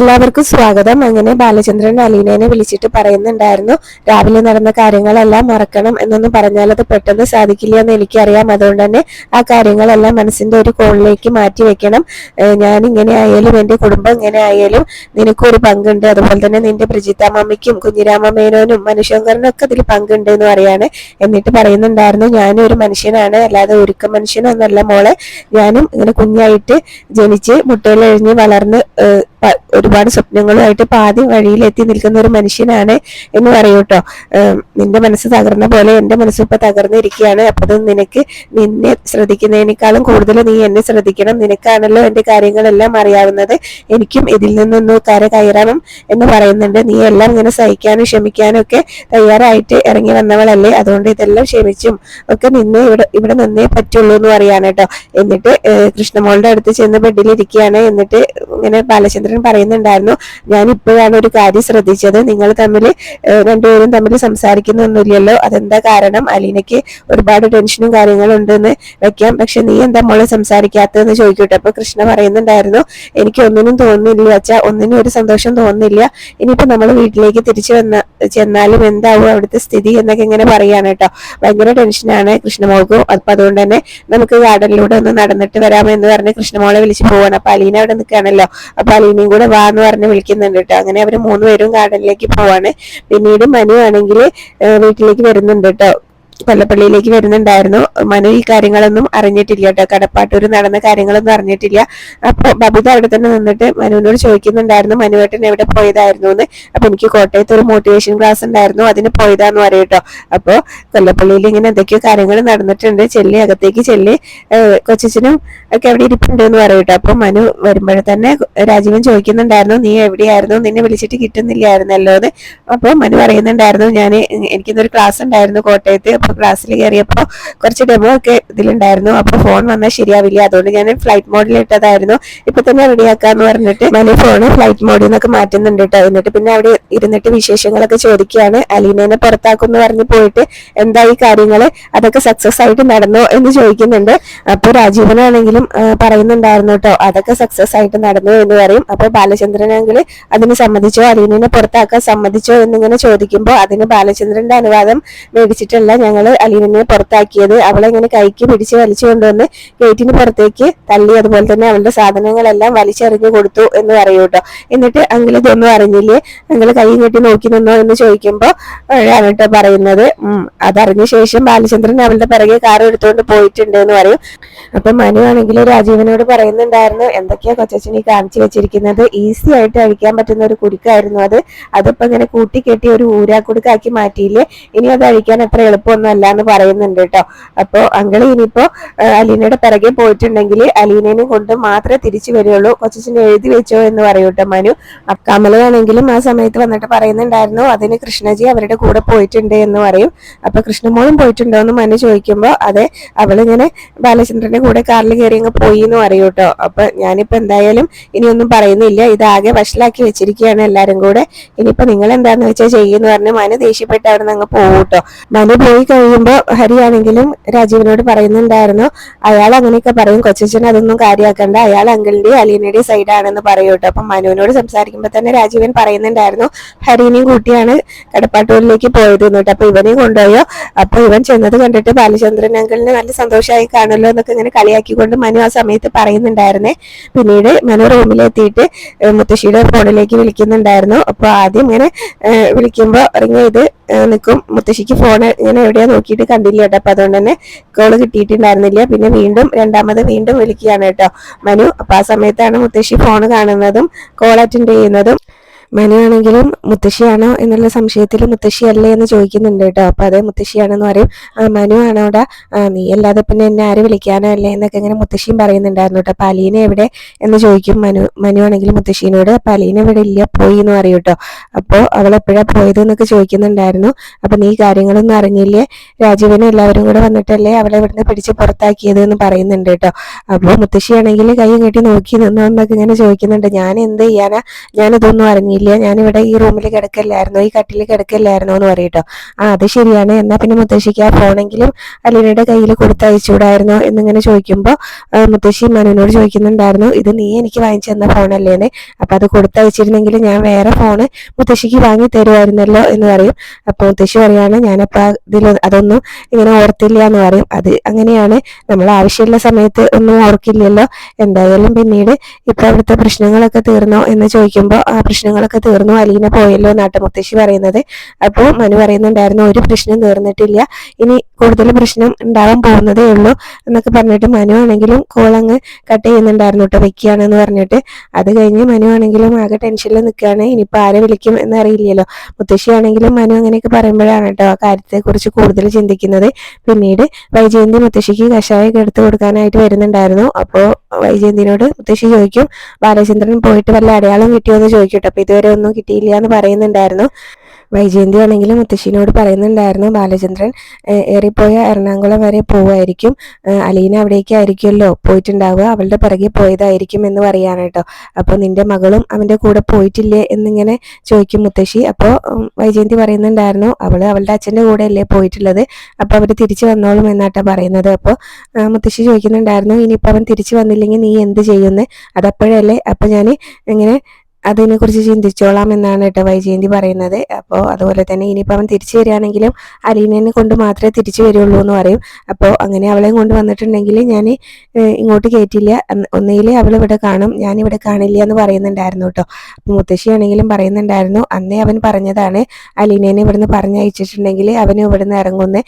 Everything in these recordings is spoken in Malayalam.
എല്ലാവർക്കും സ്വാഗതം. അങ്ങനെ ബാലചന്ദ്രൻ അലീനേനെ വിളിച്ചിട്ട് പറയുന്നുണ്ടായിരുന്നു രാവിലെ നടന്ന കാര്യങ്ങളെല്ലാം മറക്കണം എന്നൊന്നും പറഞ്ഞാൽ അത് പെട്ടെന്ന് സാധിക്കില്ല എന്ന് എനിക്കറിയാം. അതുകൊണ്ട് തന്നെ ആ കാര്യങ്ങളെല്ലാം മനസ്സിന്റെ ഒരു കോളിലേക്ക് മാറ്റി വെക്കണം. ഞാൻ ഇങ്ങനെ ആയാലും എന്റെ കുടുംബം ഇങ്ങനെ ആയാലും നിനക്കൊരു ഒരു പങ്കുണ്ട്. അതുപോലെ തന്നെ നിന്റെ പ്രജിത്താമ്മയ്ക്കും കുഞ്ഞിരാമമേനോനും മനുഷ്യങ്കരനും ഒക്കെ അതിൽ പങ്കുണ്ട് എന്ന് പറയാണ്. എന്നിട്ട് പറയുന്നുണ്ടായിരുന്നു ഞാനും ഒരു മനുഷ്യനാണ്. അല്ലാതെ ഒരുക്ക മനുഷ്യനൊന്നല്ല മോളെ. ഞാനും ഇങ്ങനെ കുഞ്ഞായിട്ട് ജനിച്ച് മുട്ടയിലെഴിഞ്ഞ് വളർന്ന് പ- ഒരുപാട് സ്വപ്നങ്ങളുമായിട്ട് പാതി വഴിയിൽ എത്തി നിൽക്കുന്ന ഒരു മനുഷ്യനാണ് എന്ന് പറയൂ കേട്ടോ നിന്റെ മനസ്സ് തകർന്ന പോലെ എന്റെ മനസ്സ് ഇപ്പൊ തകർന്നിരിക്കുകയാണ്. അപ്പൊ അത് നിനക്ക് നിന്നെ ശ്രദ്ധിക്കുന്നതിനേക്കാളും കൂടുതൽ നീ എന്നെ ശ്രദ്ധിക്കണം. നിനക്കാണല്ലോ എന്റെ കാര്യങ്ങളെല്ലാം അറിയാവുന്നത്. എനിക്കും ഇതിൽ നിന്നൊന്ന് കര കയറണം എന്ന് പറയുന്നുണ്ട്. നീ എല്ലാം ഇങ്ങനെ സഹിക്കാനും ക്ഷമിക്കാനും ഒക്കെ തയ്യാറായിട്ട് ഇറങ്ങി വന്നവളല്ലേ. അതുകൊണ്ട് ഇതെല്ലാം ക്ഷമിച്ചും ഒക്കെ നിന്നെ ഇവിടെ ഇവിടെ നിന്നേ പറ്റുള്ളൂ എന്ന് പറയാണ് കേട്ടോ എന്നിട്ട് കൃഷ്ണമോളുടെ അടുത്ത് ചെന്ന് ബെഡിലിരിക്കുകയാണ്. എന്നിട്ട് ഇങ്ങനെ ബാലചന്ദ്രൻ പറയുന്നുണ്ടായിരുന്നു ഞാൻ ഇപ്പോഴാണ് ഒരു കാര്യം ശ്രദ്ധിച്ചത്. നിങ്ങൾ തമ്മിൽ രണ്ടുപേരും തമ്മിൽ സംസാരിക്കുന്നൊന്നുമില്ലല്ലോ. അതെന്താ കാരണം? അലീനയ്ക്ക് ഒരുപാട് ടെൻഷനും കാര്യങ്ങളും ഉണ്ടെന്ന് വെക്കാം. പക്ഷെ നീ എന്താ മോളെ സംസാരിക്കാത്തതെന്ന് ചോദിക്കട്ടെ. അപ്പൊ കൃഷ്ണ പറയുന്നുണ്ടായിരുന്നു എനിക്ക് ഒന്നിനും തോന്നുന്നില്ല അച്ഛാ. ഒന്നിനും ഒരു സന്തോഷം തോന്നുന്നില്ല. ഇനിയിപ്പോ നമ്മൾ വീട്ടിലേക്ക് തിരിച്ചു വന്ന ചെന്നാലും എന്താവും അവിടുത്തെ സ്ഥിതി എന്നൊക്കെ ഇങ്ങനെ പറയാണ് കേട്ടോ. ഭയങ്കര ടെൻഷനാണ് കൃഷ്ണമോൾക്കും അപ്പൊ അതുകൊണ്ട് തന്നെ നമുക്ക് ഗാർഡനിലൂടെ ഒന്ന് നടന്നിട്ട് വരാമോ എന്ന് പറഞ്ഞ് കൃഷ്ണമോളെ വിളിച്ചു പോവാണ്. അപ്പൊ അലീന അവിടെ നിൽക്കുകയാണല്ലോ. അപ്പൊ അലീനയും കൂടെ വാ എന്ന് പറഞ്ഞ് വിളിക്കുന്നുണ്ട് കേട്ടോ. അങ്ങനെ അവർ മൂന്നുപേരും ഗാർഡനിലേക്ക് പോവാണ്. പിന്നീട് മനു ആണെങ്കിൽ വീട്ടിലേക്ക് വരുന്നുണ്ട് കേട്ടോ. കൊല്ലപ്പള്ളിയിലേക്ക് വരുന്നുണ്ടായിരുന്നു. മനു ഈ കാര്യങ്ങളൊന്നും അറിഞ്ഞിട്ടില്ല കേട്ടോ. കടപ്പാട്ടൂർ നടന്ന കാര്യങ്ങളൊന്നും അറിഞ്ഞിട്ടില്ല. അപ്പൊ ബബിത അവിടെ തന്നെ നിന്നിട്ട് മനുവിനോട് ചോദിക്കുന്നുണ്ടായിരുന്നു മനുവേട്ടൻ എവിടെ പോയതായിരുന്നു എന്ന് അപ്പൊ എനിക്ക് കോട്ടയത്ത് ഒരു മോട്ടിവേഷൻ ക്ലാസ് ഉണ്ടായിരുന്നു. അതിന് പോയതാന്ന് പറയും കേട്ടോ. അപ്പൊ കൊല്ലപ്പള്ളിയിൽ ഇങ്ങനെ എന്തൊക്കെയോ കാര്യങ്ങൾ നടന്നിട്ടുണ്ട്. ചെല്ലി അകത്തേക്ക് ചെല്ലി. കൊച്ചിനും ഒക്കെ എവിടെ ഇരിപ്പുണ്ട് എന്ന് പറയും അപ്പൊ മനു വരുമ്പോഴേ തന്നെ രാജീവൻ ചോദിക്കുന്നുണ്ടായിരുന്നു നീ എവിടെയായിരുന്നു? നിന്നെ വിളിച്ചിട്ട് കിട്ടുന്നില്ലായിരുന്നല്ലോ എന്ന്. അപ്പൊ മനു പറയുന്നുണ്ടായിരുന്നു ഞാൻ എനിക്കിന്നൊരു ക്ലാസ് ഉണ്ടായിരുന്നു കോട്ടയത്ത്. അപ്പൊ ക്ലാസ്സിൽ കയറിയപ്പോൾ കുറച്ച് ഡെമോ ഒക്കെ ഇതിലുണ്ടായിരുന്നു. അപ്പൊ ഫോൺ വന്നാൽ ശരിയാവില്ല. അതുകൊണ്ട് ഞാൻ ഫ്ലൈറ്റ് മോഡിൽ ഇട്ടതായിരുന്നു. ഇപ്പൊ തന്നെ റെഡിയാക്കാന്ന് പറഞ്ഞിട്ട് മനു ഫോണ് ഫ്ലൈറ്റ് മോഡിൽ നിന്നൊക്കെ മാറ്റുന്നുണ്ട് കേട്ടോ എന്നിട്ട് പിന്നെ അവിടെ ഇരുന്നിട്ട് വിശേഷങ്ങളൊക്കെ ചോദിക്കുകയാണ്. അലീനേനെ പുറത്താക്കുമെന്ന് പറഞ്ഞ് പോയിട്ട് എന്താ ഈ കാര്യങ്ങൾ? അതൊക്കെ സക്സസ് ആയിട്ട് നടന്നോ എന്ന് ചോദിക്കുന്നുണ്ട്. അപ്പൊ രാജീവനാണെങ്കിലും പറയുന്നുണ്ടായിരുന്നു കേട്ടോ അതൊക്കെ സക്സസ് ആയിട്ട് നടന്നു എന്ന് പറയും. അപ്പൊ ബാലചന്ദ്രനാണെങ്കിൽ അതിന് സമ്മതിച്ചോ? അലീനേനെ പുറത്താക്കാൻ സമ്മതിച്ചോ എന്നിങ്ങനെ ചോദിക്കുമ്പോൾ അതിന് ബാലചന്ദ്രന്റെ അനുവാദം മേടിച്ചിട്ടല്ല ഞങ്ങൾ അലീനെ പുറത്താക്കിയത്. അവളെ ഇങ്ങനെ കൈക്ക് പിടിച്ച് വലിച്ചു കൊണ്ടുവന്ന് ഗേറ്റിന് പുറത്തേക്ക് തള്ളി. അതുപോലെ തന്നെ അവളുടെ സാധനങ്ങളെല്ലാം വലിച്ചെറിഞ്ഞു കൊടുത്തു എന്ന് പറയൂ കേട്ടോ എന്നിട്ട് അങ്കിൾ ഇതൊന്നും അറിഞ്ഞില്ലേ? അങ്കിൾ കൈ കെട്ടി നോക്കി നിന്നോ എന്ന് ചോദിക്കുമ്പോ ആണ് കേട്ടോ പറയുന്നത്. അതറിഞ്ഞ ശേഷം ബാലചന്ദ്രൻ അവളുടെ പിറകെ കാർ എടുത്തുകൊണ്ട് പോയിട്ടുണ്ട് എന്ന് പറയും. അപ്പൊ മനു ആണെങ്കിൽ രാജീവനോട് പറയുന്നുണ്ടായിരുന്നു എന്തൊക്കെയാ കൊച്ചച്ഛൻ ഈ കാണിച്ചു വെച്ചിരിക്കുന്നത്? ഈസി ആയിട്ട് അഴിക്കാൻ പറ്റുന്ന ഒരു കുരുക്കായിരുന്നു അത്. അതിപ്പോ ഇങ്ങനെ കൂട്ടിക്കെട്ടി ഒരു ഊരാക്കുടുക്കാക്കി മാറ്റിയില്ലേ? ഇനി അത് അഴിക്കാൻ അത്ര എളുപ്പമൊന്നും അല്ല എന്ന് പറയുന്നുണ്ട് കേട്ടോ അപ്പൊ അങ്കിൾ ഇനിയിപ്പോ അലീനയുടെ പിറകെ പോയിട്ടുണ്ടെങ്കിൽ അലീനേനെ കൊണ്ട് മാത്രമേ തിരിച്ചു വരികയുള്ളൂ കൊച്ചിന് എഴുതി വെച്ചോ എന്ന് പറയൂ കേട്ടോ മനു. കമലയാണെങ്കിലും ആ സമയത്ത് വന്നിട്ട് പറയുന്നുണ്ടായിരുന്നു അതിന് കൃഷ്ണജി അവരുടെ കൂടെ പോയിട്ടുണ്ട് എന്ന് പറയും. അപ്പൊ കൃഷ്ണമോളും പോയിട്ടുണ്ടോ എന്ന് മനു ചോദിക്കുമ്പോ അതെ അവളിങ്ങനെ ബാലചന്ദ്രന്റെ കൂടെ കാറിൽ കയറി അങ്ങ് പോയി എന്ന് പറയൂ കേട്ടോ അപ്പൊ ഞാനിപ്പോ എന്തായാലും ഇനിയൊന്നും പറയുന്നില്ല. ഇതാകെ വഷളാക്കി വെച്ചിരിക്കുകയാണ് എല്ലാരും കൂടെ. ഇനിയിപ്പോ നിങ്ങൾ എന്താന്ന് വെച്ചാൽ ചെയ്യുന്നു പറഞ്ഞ് മനു ദേഷ്യപ്പെട്ട് അവിടെ നിന്ന് അങ്ങ് പോകൂട്ടോ മനു പോയി കഴിയുമ്പോ ഹരിയാണെങ്കിലും രാജീവിനോട് പറയുന്നുണ്ടായിരുന്നു. അയാൾ അങ്ങനെയൊക്കെ പറയും. കൊച്ചച്ഛൻ അതൊന്നും കാര്യമാക്കണ്ട അയാൾ അങ്കിളിന്റെ അലീനയുടെ സൈഡാണെന്ന് പറയൂ കേട്ടോ. അപ്പൊ മനുവിനോട് സംസാരിക്കുമ്പോ തന്നെ രാജീവൻ പറയുന്നുണ്ടായിരുന്നു ഹരിനെയും കൂട്ടിയാണ് കടപ്പാട്ടൂരിലേക്ക് പോയത് എന്നിട്ട് അപ്പൊ ഇവനെയും കൊണ്ടുപോയോ? അപ്പൊ ഇവൻ ചെന്നത് കണ്ടിട്ട് ബാലചന്ദ്രൻ അങ്കിളിന് നല്ല സന്തോഷമായി കാണുമല്ലോ എന്നൊക്കെ ഇങ്ങനെ കളിയാക്കിക്കൊണ്ട് മനു ആ സമയത്ത് പറയുന്നുണ്ടായിരുന്നേ. പിന്നീട് മനു റൂമിലെത്തിയിട്ട് മുത്തശ്ശിയുടെ ഫോണിലേക്ക് വിളിക്കുന്നുണ്ടായിരുന്നു. അപ്പൊ ആദ്യം ഇങ്ങനെ വിളിക്കുമ്പോൾ വിളിക്കുമ്പോ റിങ് ചെയ്ത് നിൽക്കും മുത്തശ്ശിക്ക് ഫോൺ ഇങ്ങനെ എവിടെയാ നോക്കിയിട്ട് കണ്ടില്ല കേട്ടോ. അപ്പൊ അതുകൊണ്ട് തന്നെ കോൾ കിട്ടിയിട്ടുണ്ടായിരുന്നില്ല. പിന്നെ വീണ്ടും രണ്ടാമത് വീണ്ടും വിളിക്കുകയാണ് കേട്ടോ. മനു അപ്പൊ ആ സമയത്താണ് മുത്തശ്ശി ഫോൺ കാണുന്നതും കോൾ അറ്റൻഡ് ചെയ്യുന്നതും മനു ആണെങ്കിലും മുത്തശ്ശിയാണോ എന്നുള്ള സംശയത്തിൽ മുത്തശ്ശിയല്ലേ എന്ന് ചോദിക്കുന്നുണ്ട് കേട്ടോ. അപ്പൊ അതെ മുത്തശ്ശിയാണെന്ന് പറയും. മനു ആണോടാ നീ അല്ലാതെ പിന്നെ എന്നെ ആര് വിളിക്കാനോ അല്ലേ എന്നൊക്കെ ഇങ്ങനെ മുത്തശ്ശിയും പറയുന്നുണ്ടായിരുന്നു കേട്ടോ. അപ്പൊ അലീന എവിടെ? എന്ന് ചോദിക്കും മനു മനു ആണെങ്കിൽ മുത്തശ്ശീനോട് അപ്പൊ അലീന ഇവിടെ ഇല്ല പോയി എന്ന് പറയും കേട്ടോ. അപ്പോ അവൾ എപ്പോഴാ പോയത് എന്നൊക്കെ ചോദിക്കുന്നുണ്ടായിരുന്നു. അപ്പോൾ നീ കാര്യങ്ങളൊന്നും അറിഞ്ഞില്ലേ? രാജീവനും എല്ലാവരും കൂടെ വന്നിട്ടല്ലേ അവളെ ഇവിടുന്ന് പിടിച്ച് പുറത്താക്കിയത് എന്ന് പറയുന്നുണ്ട് കേട്ടോ. അപ്പോൾ മുത്തശ്ശിയാണെങ്കിൽ കൈ കെട്ടി നോക്കി നിന്നോ എന്നൊക്കെ ഇങ്ങനെ ചോദിക്കുന്നുണ്ട്. ഞാൻ എന്ത് ചെയ്യാനാ? ഞാനിതൊന്നും അറിഞ്ഞില്ല. അറിയില്ല ഞാനിവിടെ ഈ റൂമിൽ കിടക്കല്ലായിരുന്നോ ഈ കട്ടിൽ കിടക്കല്ലായിരുന്നോ എന്ന് പറയട്ടോ. ആ അത് ശരിയാണ്. എന്നാ പിന്നെ മുത്തശ്ശിക്ക് ആ ഫോണെങ്കിലും അലീനയുടെ കയ്യിൽ കൊടുത്തയച്ചുകൂടായിരുന്നോ എന്നിങ്ങനെ ചോദിക്കുമ്പോൾ മുത്തശ്ശി മനുവിനോട് ചോദിക്കുന്നുണ്ടായിരുന്നു ഇത് നീ എനിക്ക് വാങ്ങിച്ചു തന്ന ഫോണല്ലേന്ന്. അപ്പൊ അത് കൊടുത്തയച്ചിരുന്നെങ്കിൽ ഞാൻ വേറെ ഫോണ് മുത്തശ്ശിക്ക് വാങ്ങി തരുമായിരുന്നല്ലോ എന്ന് പറയും. അപ്പൊ മുത്തശ്ശി പറയാണ് ഞാനപ്പോ ഇതിൽ അതൊന്നും ഇങ്ങനെ ഓർത്തില്ല എന്ന് പറയും. അത് അങ്ങനെയാണ്. നമ്മൾ ആവശ്യമുള്ള സമയത്ത് ഒന്നും ഓർക്കില്ലല്ലോ. എന്തായാലും പിന്നീട് ഇപ്പൊ അവിടുത്തെ പ്രശ്നങ്ങളൊക്കെ തീർന്നോ എന്ന് ചോദിക്കുമ്പോൾ ആ പ്രശ്നങ്ങളൊക്കെ തീർന്നു. അലീന പോയല്ലോ എന്നാട്ട് മുത്തശ്ശി പറയുന്നത്. അപ്പോൾ മനു പറയുന്നുണ്ടായിരുന്നു ഒരു പ്രശ്നം തീർന്നിട്ടില്ല. ഇനി കൂടുതൽ പ്രശ്നം ഉണ്ടാവാൻ പോകുന്നതേ ഉള്ളൂ എന്നൊക്കെ പറഞ്ഞിട്ട് മനു ആണെങ്കിലും കോൾ അങ്ങ് കട്ട് ചെയ്യുന്നുണ്ടായിരുന്നു കേട്ടോ വെക്കുകയാണെന്ന് പറഞ്ഞിട്ട്. അത് കഴിഞ്ഞ് മനു ആണെങ്കിലും ആകെ ടെൻഷനിൽ നിൽക്കുകയാണ്. ഇനിയിപ്പോൾ ആരെ വിളിക്കും എന്നറിയില്ലല്ലോ. മുത്തശ്ശി ആണെങ്കിലും മനു അങ്ങനെയൊക്കെ പറയുമ്പോഴാണ് കേട്ടോ ആ കാര്യത്തെക്കുറിച്ച് കൂടുതൽ ചിന്തിക്കുന്നത്. പിന്നീട് വൈജയന്തി മുത്തശ്ശിക്ക് കഷായമൊക്കെ എടുത്തു കൊടുക്കാനായിട്ട് വരുന്നുണ്ടായിരുന്നു. അപ്പോൾ വൈജയന്തിനോട് മുത്തശ്ശി ചോദിക്കും ബാലചന്ദ്രൻ പോയിട്ട് വല്ല അടയാളം കിട്ടിയോ? എന്ന് ചോദിക്കട്ടെ അപ്പൊ ഇതുവരെ ഒന്നും കിട്ടിയില്ല എന്ന് പറയുന്നുണ്ടായിരുന്നു. വൈജയന്തി ആണെങ്കിലും മുത്തശ്ശിനോട് പറയുന്നുണ്ടായിരുന്നു ബാലചന്ദ്രൻ ഏറിപ്പോയ എറണാകുളം വരെ പോവായിരിക്കും അലീന അവിടേക്കായിരിക്കുമല്ലോ പോയിട്ടുണ്ടാവുക അവളുടെ പിറകെ പോയതായിരിക്കും എന്ന് പറയാണ് കേട്ടോ. അപ്പോൾ നിന്റെ മകളും അവന്റെ കൂടെ പോയിട്ടില്ലേ എന്നിങ്ങനെ ചോദിക്കും മുത്തശ്ശി. അപ്പോൾ വൈജയന്തി പറയുന്നുണ്ടായിരുന്നു അവൾ അവളുടെ അച്ഛന്റെ കൂടെ അല്ലേ പോയിട്ടുള്ളത് അപ്പോൾ അവർ തിരിച്ചു വന്നോളും എന്നാട്ടാ പറയുന്നത്. അപ്പോൾ മുത്തശ്ശി ചോദിക്കുന്നുണ്ടായിരുന്നു ഇനിയിപ്പോൾ അവൻ തിരിച്ചു വന്നില്ലെങ്കിൽ നീ എന്ത് ചെയ്യുന്നു? അതപ്പോഴല്ലേ? അപ്പോൾ ഞാൻ ഇങ്ങനെ അതിനെക്കുറിച്ച് ചിന്തിച്ചോളാം എന്നാണ് കേട്ടോ വൈജയന്തി പറയുന്നത്. അപ്പോൾ അതുപോലെ തന്നെ ഇനിയിപ്പോൾ അവൻ തിരിച്ചു വരികയാണെങ്കിലും അലീനനെ കൊണ്ട് മാത്രമേ തിരിച്ചു വരുള്ളൂ എന്ന് പറയും. അപ്പോൾ അങ്ങനെ അവളെയും കൊണ്ട് വന്നിട്ടുണ്ടെങ്കിൽ ഞാൻ ഇങ്ങോട്ട് കയറ്റില്ല ഒന്നുകിൽ അവൾ ഇവിടെ കാണും ഞാൻ ഇവിടെ കാണില്ല എന്ന് പറയുന്നുണ്ടായിരുന്നു കേട്ടോ. മുത്തശ്ശിയാണെങ്കിലും പറയുന്നുണ്ടായിരുന്നു അന്നേ അവൻ പറഞ്ഞതാണ് അലീനേനെ ഇവിടുന്ന് പറഞ്ഞയച്ചിട്ടുണ്ടെങ്കിൽ അവന് ഇവിടുന്ന് ഇറങ്ങുന്നേ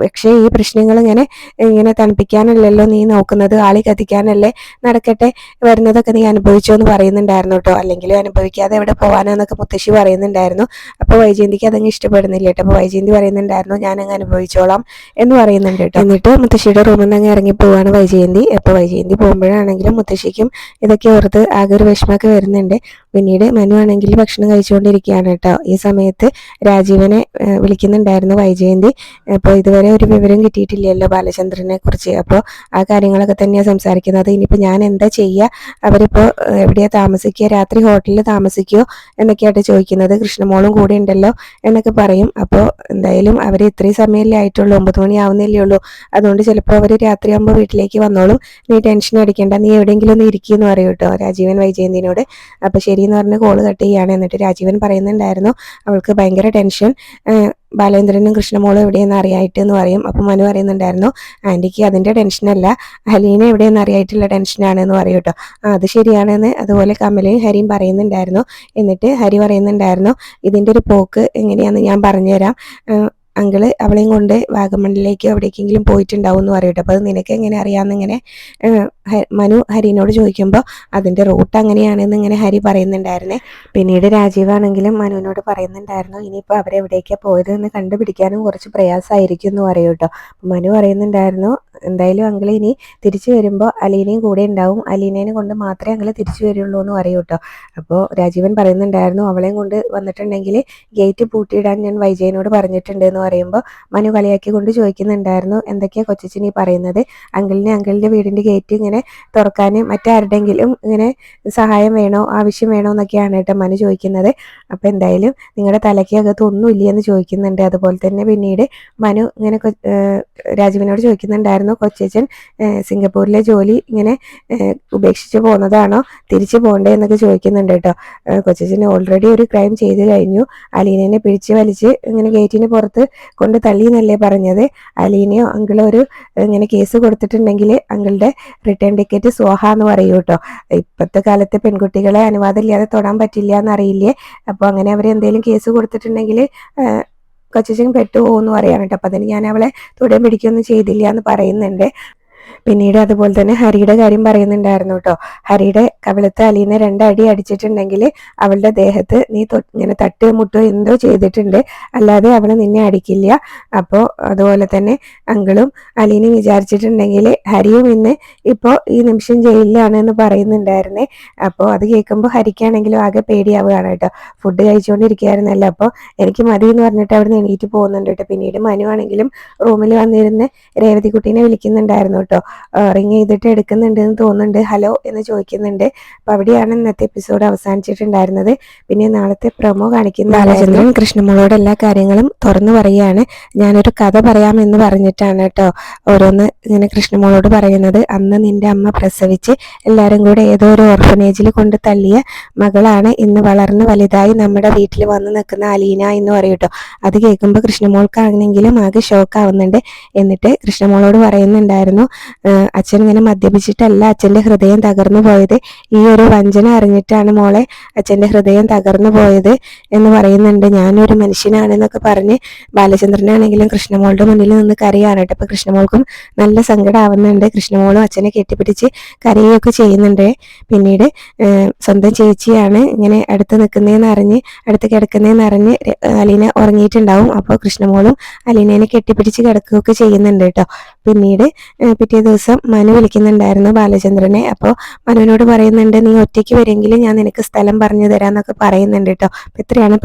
പക്ഷേ ഈ പ്രശ്നങ്ങൾ ഇങ്ങനെ ഇങ്ങനെ തണുപ്പിക്കാനല്ലല്ലോ നീ നോക്കുന്നത് ആളി കത്തിക്കാനല്ലേ നടക്കട്ടെ വരുന്നതൊക്കെ നീ അനുഭവിച്ചോ എന്ന് പറയുന്നുണ്ടായിരുന്നു കേട്ടോ. അല്ലെങ്കിലും അനുഭവിക്കാതെ എവിടെ പോകാനെന്നൊക്കെ മുത്തശ്ശി പറയുന്നുണ്ടായിരുന്നു. അപ്പോൾ വൈജയന്തിക്ക് അതങ്ങ് ഇഷ്ടപ്പെടുന്നില്ല കേട്ടോ. അപ്പോൾ വൈജയന്തി പറയുന്നുണ്ടായിരുന്നു ഞാൻ അങ്ങ് അനുഭവിച്ചോളാം എന്ന് പറയുന്നുണ്ട് കേട്ടോ. എന്നിട്ട് മുത്തശ്ശിയുടെ റൂമിൽ നിന്ന് അങ്ങ് ഇറങ്ങി പോവാണ് വൈജയന്തി. അപ്പോൾ വൈജയന്തി പോകുമ്പോഴാണെങ്കിലും മുത്തശ്ശിക്കും ഇതൊക്കെ ഓർത്ത് ആകെ ഒരു വിഷമമൊക്കെ വരുന്നുണ്ട്. പിന്നീട് മനു ആണെങ്കിൽ ഭക്ഷണം കഴിച്ചുകൊണ്ടിരിക്കുകയാണ് കേട്ടോ. ഈ സമയത്ത് രാജീവനെ വിളിക്കുന്നുണ്ടായിരുന്നു വൈജയന്തി. അപ്പോൾ ഇതുവരെ ഒരു വിവരം കിട്ടിയിട്ടില്ലല്ലോ ബാലചന്ദ്രനെ കുറിച്ച്. അപ്പോൾ ആ കാര്യങ്ങളൊക്കെ തന്നെയാണ് സംസാരിക്കുന്നത്. ഇനിയിപ്പോൾ ഞാൻ എന്താ ചെയ്യുക അവരിപ്പോൾ എവിടെയാ താമസിക്കുക? രാത്രി ഹോട്ടലിൽ താമസിക്കുമോ എന്നൊക്കെയായിട്ട് ചോദിക്കുന്നത് കൃഷ്ണമോളും കൂടെ ഉണ്ടല്ലോ എന്നൊക്കെ പറയും. അപ്പോൾ എന്തായാലും അവർ ഇത്രയും സമയമല്ലേ ആയിട്ടുള്ളൂ. ഒമ്പത് മണി ആവുന്നില്ലേ ഉള്ളൂ. അതുകൊണ്ട് ചിലപ്പോൾ അവർ രാത്രിയാകുമ്പോൾ വീട്ടിലേക്ക് വന്നോളും. നീ ടെൻഷൻ അടിക്കേണ്ട. നീ എവിടെയെങ്കിലും ഒന്ന് ഇരിക്കുമെന്ന് പറയും കേട്ടോ രാജീവൻ വൈജയന്തിനോട്. അപ്പോൾ ശരിയെന്ന് പറഞ്ഞ് കോൾ കട്ട് ചെയ്യുകയാണ് എന്നിട്ട് രാജീവൻ പറയുന്നുണ്ടായിരുന്നു. അവൾക്ക് ഭയങ്കര ടെൻഷൻ. ബാലേന്ദ്രനും കൃഷ്ണമോളും എവിടെയെന്ന് അറിയായിട്ട് എന്ന് പറയും. അപ്പം മനു പറയുന്നുണ്ടായിരുന്നു ആന്റിക്ക് അതിന്റെ ടെൻഷനല്ല ഹലീന എവിടെയെന്ന് അറിയായിട്ടുള്ള ടെൻഷനാണ് എന്ന് പറയും കേട്ടോ അത് ശരിയാണെന്ന് അതുപോലെ കമലയും ഹരിയും പറയുന്നുണ്ടായിരുന്നു. എന്നിട്ട് ഹരി പറയുന്നുണ്ടായിരുന്നു ഇതിന്റെ ഒരു പോക്ക് എങ്ങനെയാന്ന് ഞാൻ പറഞ്ഞുതരാം. അങ്കിൾ അവളെയും കൊണ്ട് വാഗമണ്ണിലേക്ക് എവിടേക്കെങ്കിലും പോയിട്ടുണ്ടാവും എന്ന് പറയട്ടെ. അപ്പോൾ അത് നിനക്ക് എങ്ങനെ അറിയാമെന്നിങ്ങനെ മനു ഹരിനോട് ചോദിക്കുമ്പോൾ അതിന്റെ റൂട്ട് അങ്ങനെയാണെന്ന് ഇങ്ങനെ ഹരി പറയുന്നുണ്ടായിരുന്നേ. പിന്നീട് രാജീവാണെങ്കിലും മനുവിനോട് പറയുന്നുണ്ടായിരുന്നു ഇനിയിപ്പോൾ അവരെവിടേക്കാണ് പോയത് എന്ന് കണ്ടുപിടിക്കാനും കുറച്ച് പ്രയാസമായിരിക്കും എന്ന് പറയും കേട്ടോ മനു പറയുന്നുണ്ടായിരുന്നു എന്തായാലും അങ്കിൾ ഇനി തിരിച്ചു വരുമ്പോൾ അലീനയും കൂടെ ഉണ്ടാവും. അലീനേനെ കൊണ്ട് മാത്രമേ അങ്കിൾ തിരിച്ചു വരുള്ളൂ എന്ന് പറയൂ കേട്ടോ. അപ്പോൾ രാജീവൻ പറയുന്നുണ്ടായിരുന്നു അവളെയും കൊണ്ട് വന്നിട്ടുണ്ടെങ്കിൽ ഗേറ്റ് പൂട്ടിയിടാൻ ഞാൻ വൈജയനോട് പറഞ്ഞിട്ടുണ്ട് എന്ന് പറയുമ്പോൾ മനു കളിയാക്കി കൊണ്ട് ചോദിക്കുന്നുണ്ടായിരുന്നു എന്തൊക്കെയാണ് കൊച്ചിച്ചിനി പറയുന്നത്? അങ്കിളിനെ അങ്കിളിന്റെ വീടിന്റെ ഗേറ്റ് ഇങ്ങനെ തുറക്കാൻ മറ്റാരുടെങ്കിലും ഇങ്ങനെ സഹായം വേണോ ആവശ്യം വേണോ എന്നൊക്കെയാണ് കേട്ടോ മനു ചോദിക്കുന്നത്. അപ്പോൾ എന്തായാലും നിങ്ങളുടെ തലയ്ക്കകത്ത് ഒന്നുമില്ല എന്ന് ചോദിക്കുന്നുണ്ട്. അതുപോലെ തന്നെ പിന്നീട് മനു ഇങ്ങനെ രാജീവനോട് ചോദിക്കുന്നുണ്ടായിരുന്നു കൊച്ചച്ചൻ സിംഗപ്പൂരിലെ ജോലി ഇങ്ങനെ ഉപേക്ഷിച്ച് പോകുന്നതാണോ തിരിച്ചു പോകണ്ടേ എന്നൊക്കെ ചോദിക്കുന്നുണ്ട് കേട്ടോ. കൊച്ചച്ചൻ ഓൾറെഡി ഒരു ക്രൈം ചെയ്ത് കഴിഞ്ഞു. അലീനനെ പിടിച്ച് വലിച്ച് ഇങ്ങനെ ഗേറ്റിന് പുറത്ത് കൊണ്ട് തള്ളി എന്നല്ലേ പറഞ്ഞത്. അലീനയോ അങ്കിളോ ഒരു ഇങ്ങനെ കേസ് കൊടുത്തിട്ടുണ്ടെങ്കിൽ അങ്കിളുടെ റിട്ടേൺ ടിക്കറ്റ് സ്വാഹ എന്ന് പറയൂ കേട്ടോ. ഇപ്പോഴത്തെ കാലത്തെ പെൺകുട്ടികളെ അനുവാദമില്ലാതെ തൊടാൻ പറ്റില്ല എന്നറിയില്ലേ? അപ്പോൾ അങ്ങനെ അവർ എന്തെങ്കിലും കേസ് കൊടുത്തിട്ടുണ്ടെങ്കിൽ കൊച്ചച്ചൻ പെട്ടുപോകുമെന്ന് പറയാൻ കേട്ടോ അപ്പം അതിന് ഞാൻ അവളെ തുടരാൻ പിടിക്കുകയൊന്നും ചെയ്തില്ല എന്ന് പറയുന്നുണ്ട്. പിന്നീട് അതുപോലെ തന്നെ ഹരിയുടെ കാര്യം പറയുന്നുണ്ടായിരുന്നു കേട്ടോ. ഹരിയുടെ കവിളത്ത് അലീനെ രണ്ടടി അടിച്ചിട്ടുണ്ടെങ്കിൽ അവളുടെ ദേഹത്ത് നീ ഇങ്ങനെ തട്ട് മുട്ടോ എന്തോ ചെയ്തിട്ടുണ്ട്. അല്ലാതെ അവൾ നിന്നെ അടിക്കില്ല. അപ്പോൾ അതുപോലെ തന്നെ അങ്കിളും അലീനെ വിചാരിച്ചിട്ടുണ്ടെങ്കിൽ ഹരിയും ഇന്ന് ഇപ്പോൾ ഈ നിമിഷം ജയിലിലാണ് എന്ന് പറയുന്നുണ്ടായിരുന്നേ. അപ്പോൾ അത് കേൾക്കുമ്പോൾ ഹരിക്കാണെങ്കിലും ആകെ പേടിയാവുകയാണ് കേട്ടോ. ഫുഡ് കഴിച്ചുകൊണ്ടിരിക്കുകയായിരുന്നല്ലോ അപ്പോൾ എനിക്ക് മതി എന്ന് പറഞ്ഞിട്ട് അവിടെ നിന്ന് എണീറ്റ് പോകുന്നുണ്ട് കേട്ടോ. പിന്നീട് മനു ആണെങ്കിലും റൂമിൽ വന്നിരുന്ന് രേവതിക്കുട്ടീനെ വിളിക്കുന്നുണ്ടായിരുന്നു കേട്ടോ. റിങ് ചെയ്തിട്ട് എടുക്കുന്നുണ്ട് എന്ന് തോന്നുന്നുണ്ട്. ഹലോ എന്ന് ചോദിക്കുന്നുണ്ട്. അപ്പൊ അവിടെയാണ് ഇന്നത്തെ എപ്പിസോഡ് അവസാനിച്ചിട്ടുണ്ടായിരുന്നത്. പിന്നെ നാളത്തെ പ്രൊമോ കാണിക്കുന്ന ബാലചന്ദ്രൻ കൃഷ്ണമോളോട് എല്ലാ കാര്യങ്ങളും തുറന്നു പറയുകയാണ്. ഞാനൊരു കഥ പറയാമെന്ന് പറഞ്ഞിട്ടാണ് കേട്ടോ ഓരോന്ന് ഇങ്ങനെ കൃഷ്ണമോളോട് പറയുന്നത്. അന്ന് നിന്റെ അമ്മ പ്രസവിച്ച് എല്ലാവരും കൂടെ ഏതോ ഒരു ഓർഫനേജിൽ കൊണ്ട് തള്ളിയ മകളാണ് ഇന്ന് വളർന്ന് വലുതായി നമ്മുടെ വീട്ടിൽ വന്ന് നിൽക്കുന്ന അലീന എന്ന് പറയും കേട്ടോ. അത് കേൾക്കുമ്പോൾ കൃഷ്ണമോൾക്കാണെങ്കിലും ആകെ ഷോക്ക് ആവുന്നുണ്ട്. എന്നിട്ട് കൃഷ്ണമോളോട് പറയുന്നുണ്ടായിരുന്നു "ഏഹ് അച്ഛൻ ഇങ്ങനെ മദ്യപിച്ചിട്ടല്ല അച്ഛന്റെ ഹൃദയം തകർന്നു പോയത്. ഈ ഒരു വഞ്ചന അറിഞ്ഞിട്ടാണ് മോളെ അച്ഛന്റെ ഹൃദയം തകർന്നു പോയത് എന്ന് പറയുന്നുണ്ട്. ഞാനൊരു മനുഷ്യനാണെന്നൊക്കെ പറഞ്ഞ് ബാലചന്ദ്രനാണെങ്കിലും കൃഷ്ണമോളുടെ മുന്നിൽ നിന്ന് കരയാണ് കേട്ടോ. അപ്പൊ കൃഷ്ണമോൾക്കും നല്ല സങ്കടമാവുന്നുണ്ട് കൃഷ്ണമോളും അച്ഛനെ കെട്ടിപ്പിടിച്ച് കരയുകയൊക്കെ ചെയ്യുന്നുണ്ട്. പിന്നീട് സ്വന്തം ചേച്ചിയാണ് ഇങ്ങനെ അടുത്ത് നിൽക്കുന്നതെന്ന് അറിഞ്ഞ് അടുത്ത് കിടക്കുന്നതെന്ന് അറിഞ്ഞ് അലീന ഉറങ്ങിയിട്ടുണ്ടാവും. അപ്പോൾ കൃഷ്ണമോളും അലീനേനെ കെട്ടിപ്പിടിച്ച് കിടക്കുകയൊക്കെ ചെയ്യുന്നുണ്ട് കേട്ടോ. പിന്നീട് പിറ്റേ ദിവസം മനു വിളിക്കുന്നുണ്ടായിരുന്നു ബാലചന്ദ്രനെ. അപ്പോൾ മനുവിനോട് പറയുന്നുണ്ട് നീ ഒറ്റയ്ക്ക് വരുമെങ്കിൽ ഞാൻ നിനക്ക് സ്ഥലം പറഞ്ഞു തരാമെന്നൊക്കെ പറയുന്നുണ്ട് കേട്ടോ. അപ്പം ഇത്രയാണ്